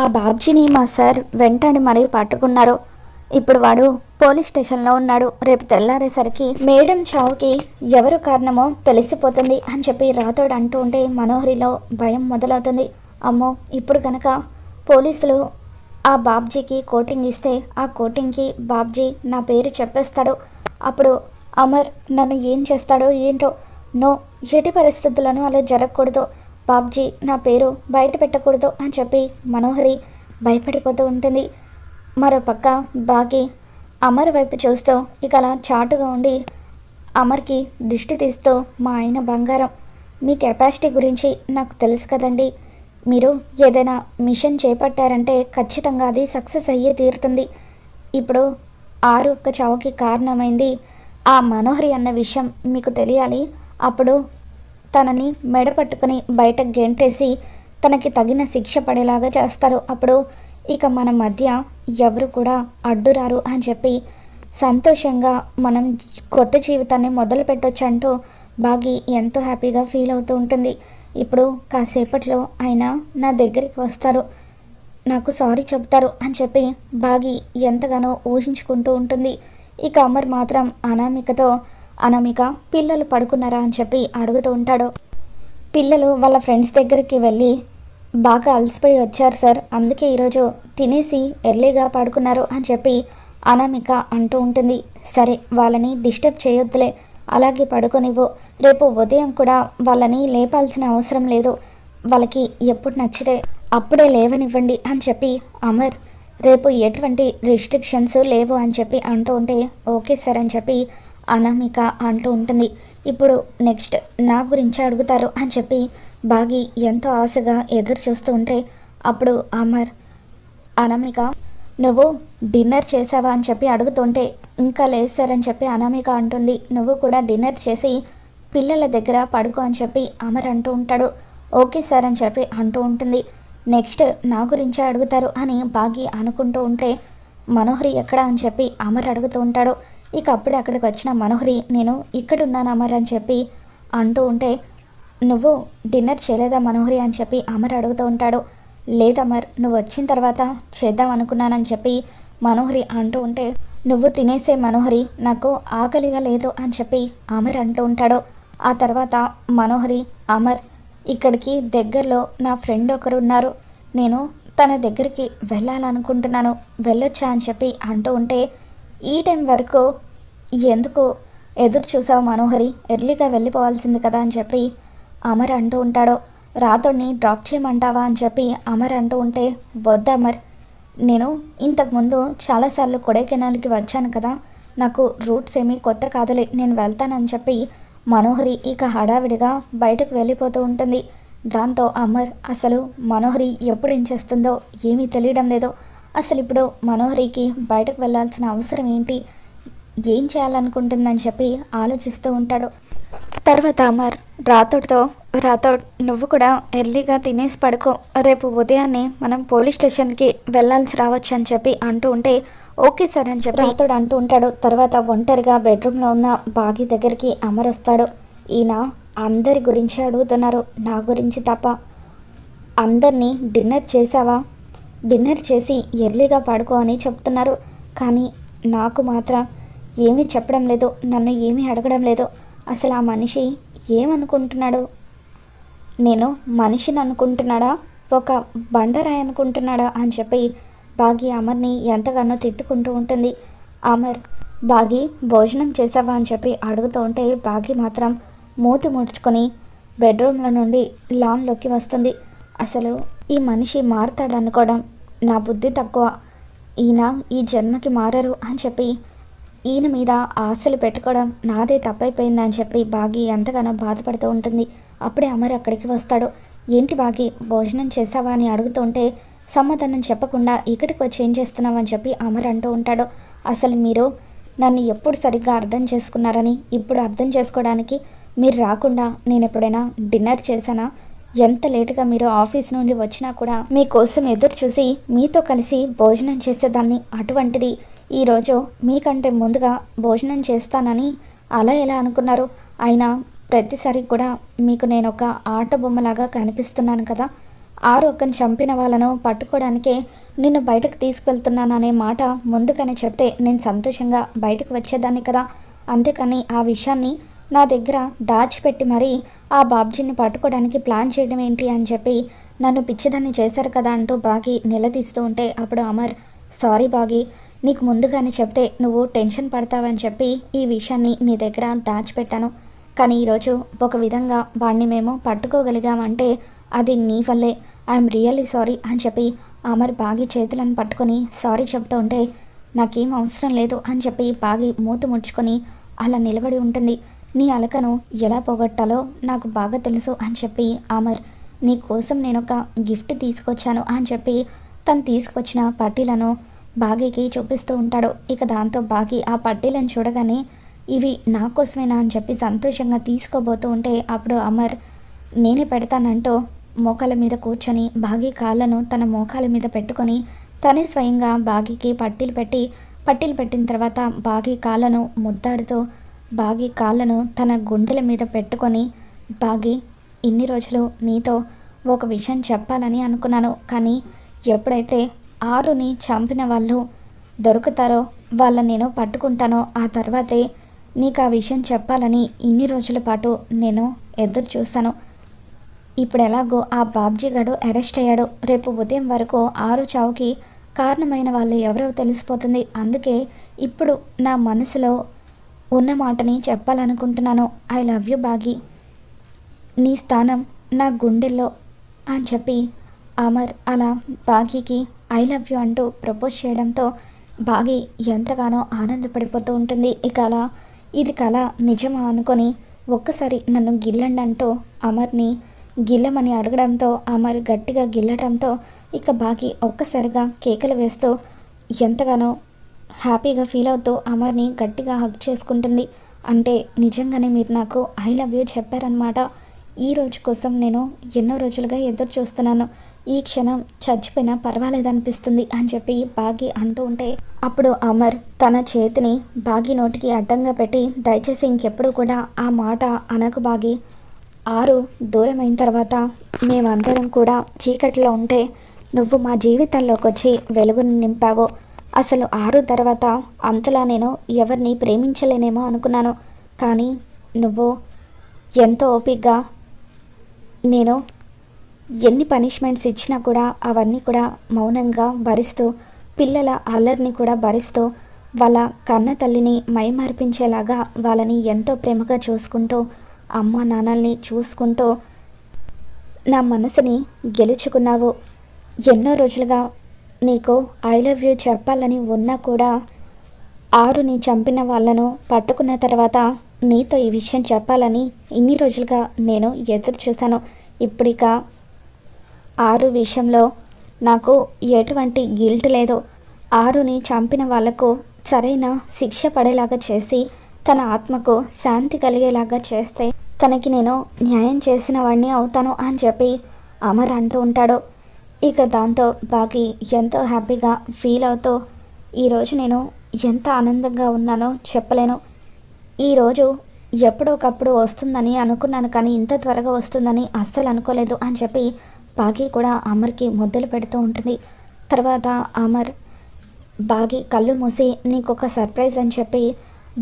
ఆ బాబ్జీని మా సార్ వెంటనే మరీ పట్టుకున్నారు. ఇప్పుడు వాడు పోలీస్ స్టేషన్లో ఉన్నాడు. రేపు తెల్లారేసరికి మేడం చావుకి ఎవరు కారణమో తెలిసిపోతుంది అని చెప్పి రాతోడు అంటూ ఉంటే మనోహరిలో భయం మొదలవుతుంది. అమ్మో ఇప్పుడు కనుక పోలీసులు ఆ బాబ్జీకి కోటింగ్ ఇస్తే ఆ కోటింగ్కి బాబ్జీ నా పేరు చెప్పేస్తాడు. అప్పుడు అమర్ నన్ను ఏం చేస్తాడో ఏంటో? నో ఎటి పరిస్థితుల్లోనూ అలా జరగకూడదు. బాబ్జీ నా పేరు బయట పెట్టకూడదు అని చెప్పి మనోహరి భయపడిపోతూ ఉంటుంది. మరోపక్క బాగి అమర్ వైపు చూస్తూ ఇక అలా చాటుగా ఉండి అమర్కి దిష్టి తీస్తూ మా ఆయన బంగారం మీ కెపాసిటీ గురించి నాకు తెలుసు కదండి. మీరు ఏదైనా మిషన్ చేపట్టారంటే ఖచ్చితంగా అది సక్సెస్ అయ్యే తీరుతుంది. ఇప్పుడు ఆరు ఒక్క చావుకి కారణమైంది ఆ మనోహరి అన్న విషయం మీకు తెలియాలి. అప్పుడు తనని మెడ పట్టుకుని బయట గెంటేసి తనకి తగిన శిక్ష పడేలాగా చేస్తారు. అప్పుడు ఇక మన మధ్య ఎవరు కూడా అడ్డురారు అని చెప్పి సంతోషంగా మనం కొత్త జీవితాన్ని మొదలు పెట్టొచ్చు అంటూ బాగి ఎంతో హ్యాపీగా ఫీల్ అవుతూ ఉంటుంది. ఇప్పుడు కాసేపట్లో ఆయన నా దగ్గరికి వస్తారు. నాకు సారీ చెప్తారు అని చెప్పి బాగి ఎంతగానో ఊహించుకుంటూ ఉంటుంది. ఇక అమర్ మాత్రం అనామికతో అనామిక పిల్లలు పడుకున్నారా? అని చెప్పి అడుగుతూ ఉంటాడు. పిల్లలు వాళ్ళ ఫ్రెండ్స్ దగ్గరికి వెళ్ళి బాగా అలసిపోయి వచ్చారు సార్ అందుకే ఈరోజు తినేసి ఎర్లీగా పడుకున్నారు అని చెప్పి అనామిక అంటూ ఉంటుంది. సరే వాళ్ళని డిస్టర్బ్ చేయొద్దులే అలాగే పడుకోనివ్వు. రేపు ఉదయం కూడా వాళ్ళని లేపాల్సిన అవసరం లేదు. వాళ్ళకి ఎప్పుడు నచ్చితే అప్పుడే లేవనివ్వండి అని చెప్పి అమర్ రేపు ఎటువంటి రిస్ట్రిక్షన్స్ లేవు అని చెప్పి అంటూ ఉంటే ఓకే సార్ అని చెప్పి అనామిక అంటూ ఉంటుంది. ఇప్పుడు నెక్స్ట్ నా గురించి అడుగుతారు అని చెప్పి బాగి ఎంతో ఆశగా ఎదురు చూస్తూ ఉంటే అప్పుడు అమర్ అనామిక నువ్వు డిన్నర్ చేసావా? అని చెప్పి అడుగుతుంటే ఇంకా లేదు సార్ అని చెప్పి అనామిక అంటుంది. నువ్వు కూడా డిన్నర్ చేసి పిల్లల దగ్గర పడుకో అని చెప్పి అమర్ అంటూ ఉంటాడు. ఓకే సార్ అని చెప్పి అంటూ ఉంటుంది. నెక్స్ట్ నా గురించే అడుగుతారు అని బాగి అనుకుంటూ ఉంటే మనోహరి ఎక్కడ? అని చెప్పి అమర్ అడుగుతూ ఉంటాడు. ఇక అప్పుడే అక్కడికి వచ్చిన మనోహరి నేను ఇక్కడ ఉన్నాను అమర్ అని చెప్పి అంటూ ఉంటే నువ్వు డిన్నర్ చేయలేదా మనోహరి అని చెప్పి అమర్ అడుగుతూ ఉంటాడు. లేదమర్ నువ్వు వచ్చిన తర్వాత చేద్దాం అనుకున్నానని చెప్పి మనోహరి అంటూ ఉంటే నువ్వు తినేసే మనోహరి నాకు ఆకలిగా లేదు అని చెప్పి అమర్ అంటూ ఉంటాడు. ఆ తర్వాత మనోహరి అమర్ ఇక్కడికి దగ్గరలో నా ఫ్రెండ్ ఒకరు ఉన్నారు. నేను తన దగ్గరికి వెళ్ళాలనుకుంటున్నాను వెళ్ళొచ్చా అని చెప్పి అంటూ ఉంటే ఈ టైం వరకు ఎందుకు ఎదురు చూసావు మనోహరి? ఎర్లీగా వెళ్ళిపోవాల్సింది కదా అని చెప్పి అమర్ అంటూ ఉంటాడో. రాతోడిని డ్రాప్ చేయమంటావా అని చెప్పి అమర్ అంటూ ఉంటే వద్దా అమర్. నేను ఇంతకుముందు చాలాసార్లు కొడైకెనాల్కి వచ్చాను కదా. నాకు రూట్స్ ఏమీ కొత్త కాదులే. నేను వెళ్తానని చెప్పి మనోహరి ఇక హడావిడిగా బయటకు వెళ్ళిపోతూ ఉంటుంది. దాంతో అమర్ అసలు మనోహరి ఎప్పుడు ఏం చేస్తుందో ఏమీ తెలియడం లేదో. అసలు ఇప్పుడు మనోహరికి బయటకు వెళ్ళాల్సిన అవసరం ఏంటి? ఏం చేయాలనుకుంటుందని చెప్పి ఆలోచిస్తూ ఉంటాడు. తర్వాత అమర్ రాతోడితో రాతోడ్ నువ్వు కూడా ఎర్లీగా తినేసి పడుకో. రేపు ఉదయాన్నే మనం పోలీస్ స్టేషన్కి వెళ్ళాల్సి రావచ్చు అని చెప్పి అంటూ ఉంటే ఓకే సార్ అని చెప్పి రాతోడు అంటూ ఉంటాడు. తర్వాత ఒంటరిగా బెడ్రూమ్లో ఉన్న బాగి దగ్గరికి అమర్ వస్తాడు. ఈయన అందరి గురించి అడుగుతున్నారు. నా గురించి తప్ప అందరినీ డిన్నర్ చేసావా? డిన్నర్ చేసి ఎర్లీగా పడుకో అని చెప్తున్నారు. కానీ నాకు మాత్రం ఏమీ చెప్పడం లేదు నన్ను ఏమీ అడగడం లేదు. అసలు ఆ మనిషి ఏమనుకుంటున్నాడు? నేను మనిషిని అనుకుంటున్నాడా? ఒక బండరాయి అనుకుంటున్నాడా? అని చెప్పి బాగి అమర్ని ఎంతగానో తిట్టుకుంటూ ఉంటుంది. అమర్ బాగి భోజనం చేసావా? అని చెప్పి అడుగుతూ ఉంటే బాగి మాత్రం మూతి ముడుచుకొని బెడ్రూమ్లో నుండి లాన్లోకి వస్తుంది. అసలు ఈ మనిషి మారుతాడనుకోవడం నా బుద్ధి తక్కువ. ఈయన ఈ జన్మకి మారరు అని చెప్పి ఈయన మీద ఆశలు పెట్టుకోవడం నాదే తప్పైపోయిందని చెప్పి బాగి ఎంతగానో బాధపడుతూ ఉంటుంది. అప్పుడే అమర్ అక్కడికి వస్తాడు. ఏంటి బాగి భోజనం చేసావా అని అడుగుతుంటే సమాధానం చెప్పకుండా ఇక్కడికి వచ్చి ఏం చేస్తున్నావు అని చెప్పి అమర్ అంటూ ఉంటాడు. అసలు మీరు నన్ను ఎప్పుడు సరిగ్గా అర్థం చేసుకున్నారని ఇప్పుడు అర్థం చేసుకోవడానికి మీరు రాకుండా నేను ఎప్పుడైనా డిన్నర్ చేశానా? ఎంత లేటుగా మీరు ఆఫీస్ నుండి వచ్చినా కూడా మీకోసం ఎదురు చూసి మీతో కలిసి భోజనం చేసేదాన్ని అటువంటిది. ఈరోజు మీకంటే ముందుగా భోజనం చేస్తానని అలా ఎలా అనుకున్నారు? అయినా ప్రతిసారి కూడా మీకు నేను ఒక ఆట బొమ్మలాగా కనిపిస్తున్నాను కదా. ఆరు ఒక్కని చంపిన వాళ్ళను పట్టుకోవడానికే నిన్ను బయటకు తీసుకువెళ్తున్నాననే మాట ముందుగానే చెప్తే నేను సంతోషంగా బయటకు వచ్చేదాన్ని కదా. అంతేకాని ఆ విషయాన్ని నా దగ్గర దాచిపెట్టి మరీ ఆ బాబ్జీని పట్టుకోవడానికి ప్లాన్ చేయడం ఏంటి అని చెప్పి నన్ను పిచ్చిదాన్ని చేశారు కదా అంటూ బాగి నిలదీస్తూ ఉంటే అప్పుడు అమర్ సారీ బాగి నీకు ముందుగానే చెప్తే నువ్వు టెన్షన్ పడతావని చెప్పి ఈ విషయాన్ని నీ దగ్గర దాచిపెట్టాను. కానీ ఈరోజు ఒక విధంగా వాడిని మేము పట్టుకోగలిగామంటే అది నీ వల్లే. ఐఎమ్ రియల్లీ సారీ అని చెప్పి అమర్ బాగి చేతులను పట్టుకొని సారీ చెప్తూ ఉంటే నాకేం అవసరం లేదు అని చెప్పి బాగి మూత ముడుచుకొని అలా నిలబడి ఉంటుంది. నీ అలకను ఎలా పోగొట్టాలో నాకు బాగా తెలుసు అని చెప్పి అమర్ నీ కోసం నేను ఒక గిఫ్ట్ తీసుకొచ్చాను అని చెప్పి తను తీసుకొచ్చిన పట్టీలను బాగీకి చూపిస్తూ ఉంటాడు. ఇక దాంతో బాగి ఆ పట్టీలను చూడగానే ఇవి నా కోసమేనా అని చెప్పి సంతోషంగా తీసుకోబోతూ ఉంటే అప్పుడు అమర్ నేనే పెడతానంటూ మోకాల మీద కూర్చొని బాగి కాళ్ళను తన మోకాల మీద పెట్టుకొని తనే స్వయంగా బాగికి పట్టీలు పెట్టి పట్టీలు పెట్టిన తర్వాత బాగి కాళ్ళను ముద్దాడుతూ బాగి కాళ్ళను తన గుండెల మీద పెట్టుకొని బాగి ఇన్ని రోజులు నీతో ఒక విషయం చెప్పాలని అనుకున్నాను కానీ ఎప్పుడైతే ఆరుని చంపిన వాళ్ళు దొరుకుతారో వాళ్ళని నేను పట్టుకుంటానో ఆ తర్వాతే నీకు ఆ విషయం చెప్పాలని ఇన్ని రోజుల పాటు నేను ఎదురు చూస్తాను. ఇప్పుడు ఎలాగో ఆ బాబ్జీ గడు అరెస్ట్ అయ్యాడు. రేపు ఉదయం వరకు ఆరు చావుకి కారణమైన వాళ్ళు ఎవరో తెలిసిపోతుంది. అందుకే ఇప్పుడు నా మనసులో ఉన్న మాటని చెప్పాలనుకుంటున్నాను. I love you Bagi. నీ స్థానం నా గుండెల్లో అని చెప్పి అమర్ అలా బాగీకి ఐ లవ్ యూ అంటూ ప్రపోజ్ చేయడంతో బాగి ఎంతగానో ఆనందపడిపోతూ ఉంటుంది. ఇక అలా ఇది కళ నిజమా అనుకొని ఒక్కసారి నన్ను గిల్లండి అంటూ అమర్ని గిల్లమని అడగడంతో అమర్ గట్టిగా గిల్లడంతో ఇక బాగి ఒక్కసారిగా కేకలు వేస్తూ ఎంతగానో హ్యాపీగా ఫీల్ అవుతూ అమర్ని గట్టిగా హగ్ చేసుకుంటుంది. అంటే నిజంగానే మీరు నాకు ఐ లవ్ యూ చెప్పారనమాట ఈ రోజు కోసం నేను ఎన్నో రోజులుగా ఎదురు చూస్తున్నాను ఈ క్షణం చచ్చిపోయినా పర్వాలేదనిపిస్తుంది అని చెప్పి బాగి అంటూ ఉంటే అప్పుడు అమర్ తన చేతిని బాగి నోటికి అడ్డంగా పెట్టి దయచేసి ఇంకెప్పుడు కూడా ఆ మాట అనకు బాగి. ఆరు దూరమైన తర్వాత మేమందరం కూడా చీకట్లో ఉంటే నువ్వు మా జీవితంలోకి వచ్చి వెలుగుని నింపావు. అసలు ఆరు తర్వాత అంతలా నేను ఎవరిని ప్రేమించలేనేమో అనుకున్నాను. కానీ నువ్వు ఎంతో ఓపిగ్గా నేను ఎన్ని పనిష్మెంట్స్ ఇచ్చినా కూడా అవన్నీ కూడా మౌనంగా భరిస్తూ పిల్లల అల్లరిని కూడా భరిస్తూ వాళ్ళ కన్న తల్లిని మైమార్పించేలాగా వాళ్ళని ఎంతో ప్రేమగా చూసుకుంటూ అమ్మ నాన్నల్ని చూసుకుంటూ నా మనసుని గెలుచుకున్నావు. ఎన్నో రోజులుగా నీకు ఐ లవ్ యూ చెప్పాలని ఉన్నా కూడా ఆరుని చంపిన వాళ్ళను పట్టుకున్న తర్వాత నీతో ఈ విషయం చెప్పాలని ఇన్ని రోజులుగా నేను ఎదురు చూశాను. ఇప్పుడిక ఆరు విషయంలో నాకు ఎటువంటి గిల్ట్ లేదు. ఆరుని చంపిన వాళ్ళకు సరైన శిక్ష పడేలాగా చేసి తన ఆత్మకు శాంతి కలిగేలాగా చేస్తే తనకి నేను న్యాయం చేసిన వాడిని అవుతాను అని చెప్పి అమర్ అంటూ ఉంటాడు. ఇక దాంతో బాగి ఎంతో హ్యాపీగా ఫీల్ అవుతూ ఈరోజు నేను ఎంత ఆనందంగా ఉన్నానో చెప్పలేను. ఈరోజు ఎప్పుడోకప్పుడు వస్తుందని అనుకున్నాను కానీ ఇంత త్వరగా వస్తుందని అస్సలు అనుకోలేదు అని చెప్పి బాగి కూడా అమర్కి ముద్దలు పెడుతూ ఉంటుంది. తర్వాత అమర్ బాగి కళ్ళు మూసి నీకు ఒక సర్ప్రైజ్ అని చెప్పి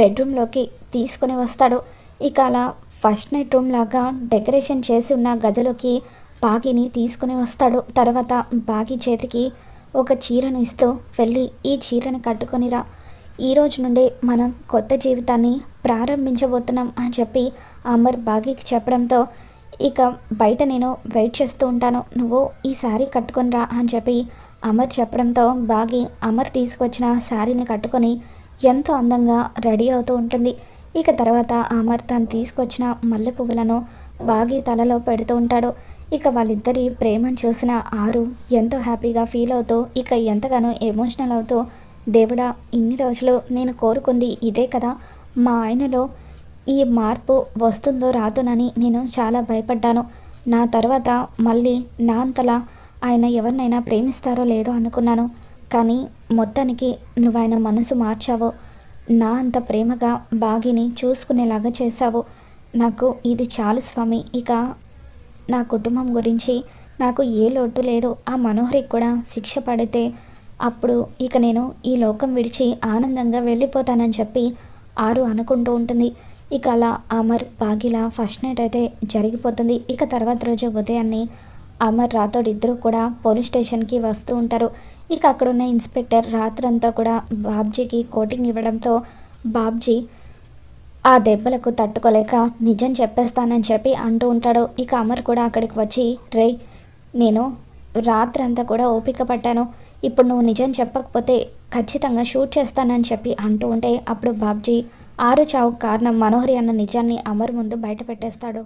బెడ్రూమ్లోకి తీసుకుని వస్తాడు. ఇక అలా ఫస్ట్ నైట్ రూమ్ లాగా డెకరేషన్ చేసి ఉన్న గదిలోకి బాగిని తీసుకుని వస్తాడు. తర్వాత బాగి చేతికి ఒక చీరను ఇస్తూ వెళ్ళి ఈ చీరను కట్టుకొనిరా ఈ రోజు నుండి మనం కొత్త జీవితాన్ని ప్రారంభించబోతున్నాం అని చెప్పి అమర్ బాగీకి చెప్పడంతో ఇక బయట నేను వెయిట్ చేస్తూ ఉంటాను. నువ్వు ఈ శారీ కట్టుకొని రా అని చెప్పి అమర్ చెప్పడంతో బాగి అమర్ తీసుకొచ్చిన శారీని కట్టుకొని ఎంతో అందంగా రెడీ అవుతూ ఉంటుంది. ఇక తర్వాత అమర్ తను తీసుకొచ్చిన మల్లె పువ్వులను బాగి తలలో పెడుతూ ఉంటాడు. ఇక వాళ్ళిద్దరి ప్రేమను చూసిన ఆరు ఎంతో హ్యాపీగా ఫీల్ అవుతూ ఇక ఎంతగానో ఎమోషనల్ అవుతూ దేవుడా ఇన్ని రోజులు నేను కోరుకుంది ఇదే కదా. మా ఆయనలో ఈ మార్పు వస్తుందో రాదోనని నేను చాలా భయపడ్డాను. నా తర్వాత మళ్ళీ నా అంతలా ఆయన ఎవరినైనా ప్రేమిస్తారో లేదో అనుకున్నాను. కానీ మొత్తానికి నువ్వు ఆయన మనసు మార్చావు. నా అంత ప్రేమగా బాగిని చూసుకునేలాగా చేశావు. నాకు ఇది చాలు స్వామి. ఇక నా కుటుంబం గురించి నాకు ఏ లోటు లేదు. ఆ మనోహరికి కూడా శిక్ష పడితే అప్పుడు ఇక నేను ఈ లోకం విడిచి ఆనందంగా వెళ్ళిపోతానని చెప్పి ఆరు అనుకుంటూ ఉంటుంది. ఇక అలా అమర్ బాగిలా ఫస్ట్ నైట్ అయితే జరిగిపోతుంది. ఇక తర్వాత రోజు ఉదయాన్నే అమర్ రాథోడ్ ఇద్దరు కూడా పోలీస్ స్టేషన్కి వస్తూ ఉంటారు. ఇక అక్కడున్న ఇన్స్పెక్టర్ రాత్రంతా కూడా బాబ్జీకి కోటింగ్ ఇవ్వడంతో బాబ్జీ ఆ దెబ్బలకు తట్టుకోలేక నిజం చెప్పేస్తానని చెప్పి అంటూ ఉంటాడు. ఇక అమర్ కూడా అక్కడికి వచ్చి రే నేను రాత్రంతా కూడా ఓపిక పట్టాను. ఇప్పుడు నువ్వు నిజం చెప్పకపోతే ఖచ్చితంగా షూట్ చేస్తానని చెప్పి అంటూ ఉంటే అప్పుడు బాబ్జీ ఆరు చావుకు కారణం మనోహరి అన్న నిజాన్ని అమర్ ముందు బయట పెట్టేస్తాడు.